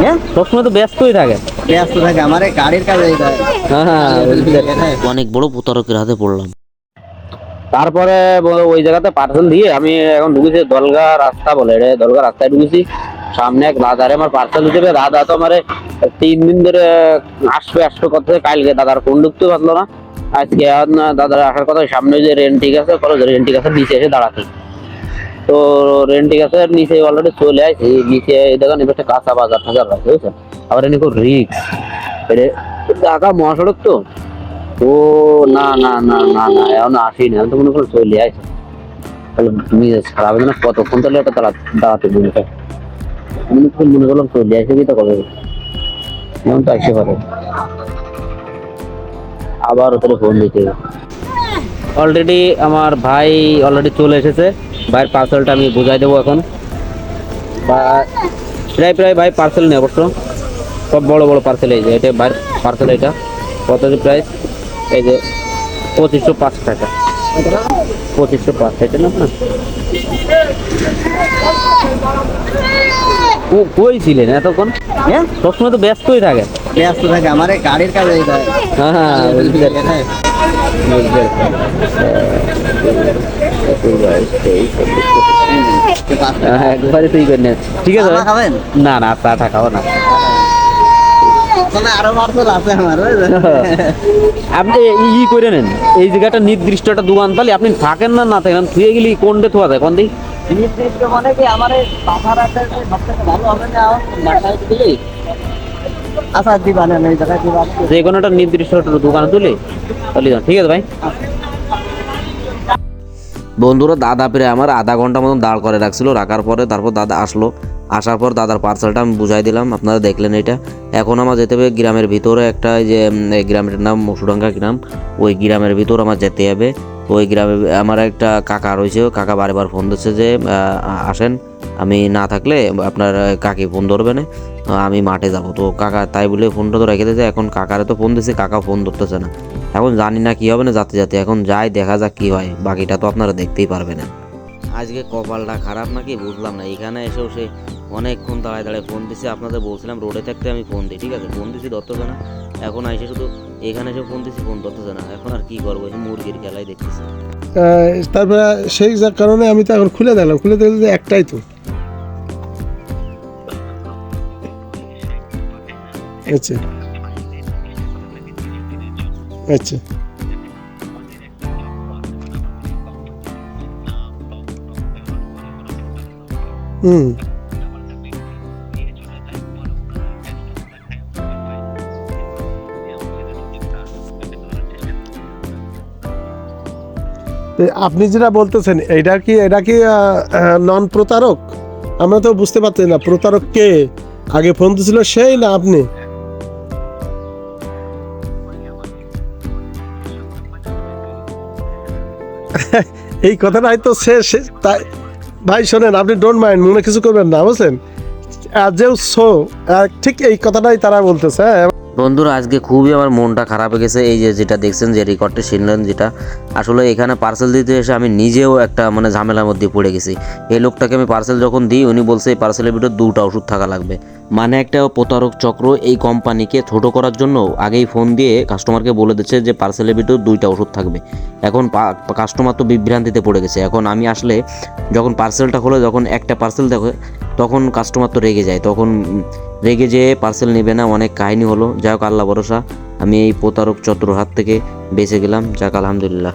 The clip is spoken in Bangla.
হ্যাঁ? সবসময় তো ব্যস্তই থাকে। ব্যস্ত থাকে আমার গাড়ির কাজে হ্যাঁ। অনেক বড় প্রতারকের হাতে পড়লাম। তারপরে ওই জায়গাতে পার্সেল দিয়ে আমি এখন ঢুকেছি দলগা রাস্তা বলে রে দলগা রাস্তায় ঢুকেছি। সামনে এক দাদারে আমার পার্সেল দিতে দাদা তো আমার তিন দিন ধরে আসবে আসবে কথা কালকে দাদার ফোন ঢুকতে পারল না। আজকে দাদার আসার কথা। সামনে যে রেন্টি আছে কলেজ রেন্টি গাছের নিচে এসে দাঁড়াতে। তো রেন্টি গাছের নিচে অলরেডি চলে আসছি নিচে দেখেন এবার কাঁচা বাজার টাজার রাখছে বুঝছেন? আবার এনে খুব রিক্স ঢাকা মহাসড়ক তো? ও, না না না না না, এখন আসিনি। আমি তো মনে করলাম চলে আসে তাহলে তুমি সারাবে না, কতক্ষণ তাহলে একটা দাঁড়া, দাঁড়াতে বলতে আমি তো মনে করলাম চলে আসে কি তো কবে এমন তো আসতে পারে। আবার তাহলে ফোন দিতে অলরেডি আমার ভাই অলরেডি চলে এসেছে। ভাইয়ের পার্সেলটা আমি বুঝাই দেবো এখন। বা প্রায় প্রায় ভাই পার্সেল নেই অবশ্য। সব বড় বড় পার্সেল এই যে, এটা ভাইয়ের পার্সেল এটা। কত প্রাইস এই যে পঁচিশশো পাঁচ টাকা। পঁচিশশো পাঁচ, এটা না? কই ছিলেন এতক্ষণ? হ্যাঁ? সবসময় তো ব্যস্তই থাকে। ব্যস্ত থাকে আমার গাড়ির কাজে হ্যাঁ। হ্যাঁ বুঝতে হ্যাঁ, একবারে তুই করে ঠিক আছে। না না চা খাও না তবে আরও পার্সেল আছে আমার বুঝলেন? আপনি ই- ই করে নেন। এই জায়গাটা নির্দিষ্ট একটা দোকান তাহলে আপনি থাকেন না না থাকেন? থুয়ে গেলি কোনটা থোয়া যায়? কোন দিক? নির্দিষ্ট মানে কি আমার এই বাসার আছে সব থেকে ভালো হবে না বাসায় দিলেই আচ্ছা জায়গায় যে কোনো একটা নির্দিষ্ট একটা দোকানে তুলি তাহলে ঠিক আছে ভাই? বন্ধুরা দাদা পেরে আমার আধা ঘণ্টা মতন দাঁড় করে রাখছিল রাখার পরে তারপর দাদা আসলো। আসার পর দাদার পার্সেলটা আমি বুঝাই দিলাম, আপনারা দেখলেন এটা। এখন আমার যেতে হবে গ্রামের ভিতরে একটা যে গ্রামের নাম মসুডাঙ্গা গ্রাম। ওই গ্রামের ভিতর আমার যেতে হবে। ওই গ্রামে আমার একটা কাকা রয়েছে কাকা বারবার ফোন দিচ্ছে যে আসেন। আমি না থাকলে আপনার কাকি ফোন ধরবে না। আমি মাঠে যাব। তো কাকা তাই বলে ফোনটা তো রেখে দিয়েছে। এখন কাকারে তো ফোন দিচ্ছে কাকা ফোন ধরতেছে না। এখন জানি না কি হবে না যাতে যাতে। এখন যাই, দেখা যাক কি হয়। বাকিটা তো আপনারা দেখতেই পারবেন। না আজকে কপালটা খারাপ নাকি বুঝলাম না। এখানে এসেও সে অনেকক্ষণ দাঁড়ায় দাঁড়ায় ফোন দিছে। আপনাদের বলছিলাম রোডে থাকতে আমি ফোন দিই, ঠিক আছে? ফোন দিছি ধরতেছে না এখন এসে শুধু এখানে এসে ফোন দিছি ফোন ধরতেছে না এখন আর কি করব? এই মুরগির খেলাই দেখতেছি। তারপরে সেই যা কারণে আমি তো এখন খুলে দিলাম। খুলে দিলে যে একটাই তো। আচ্ছা। আচ্ছা। হুম। আপনি যেটা বলতেছেন এটা কি এটা কি নন প্রতারক আমরা তো বুঝতে পারছি না, প্রতারক কে? আগে ফোন দিছিল সেই না আপনি? এই কথাটা হয়তো সে- তাই ভাই, শোনেন, আপনি ডোন্ট মাইন্ড মনে কিছু করবেন না, বুঝলেন? সো ঠিক এই কথাটাই তারা বলতেছে হ্যাঁ? বন্ধুরা, আজকে খুবই আমার মনটা খারাপ হয়ে গেছে, এই যে যেটা দেখছেন, যে রেকর্ডটা শুনলেন যেটা, আসলে এখানে পার্সেল দিতে এসে আমি নিজেও একটা মানে ঝামেলার মধ্যে পড়ে গেছি। এই লোকটাকে আমি পার্সেল যখন দিই, উনি বলছে এই পার্সেলের ভিতরে দুটো ওষুধ থাকা লাগবে। মানে একটা প্রতারক চক্র এই কোম্পানিকে ছোট করার জন্য আগেই ফোন দিয়ে কাস্টমারকে বলে দিচ্ছে যে পার্সেলের ভিতর দুইটা ওষুধ থাকবে। এখন কাস্টমার তো বিভ্রান্তিতে পড়ে গেছে। এখন আমি আসলে যখন পার্সেলটা খোলে, যখন একটা পার্সেল দেখো, তখন কাস্টমার তো রেগে যায়। তখন রেগে যেয়ে পার্সেল নেবে না, অনেক কাহিনী হলো। যাই হোক, আল্লাহ ভরসা। আমি এই প্রতারক চতুর হাত থেকে বেঁচে গেলাম। যাক, আলহামদুলিল্লাহ।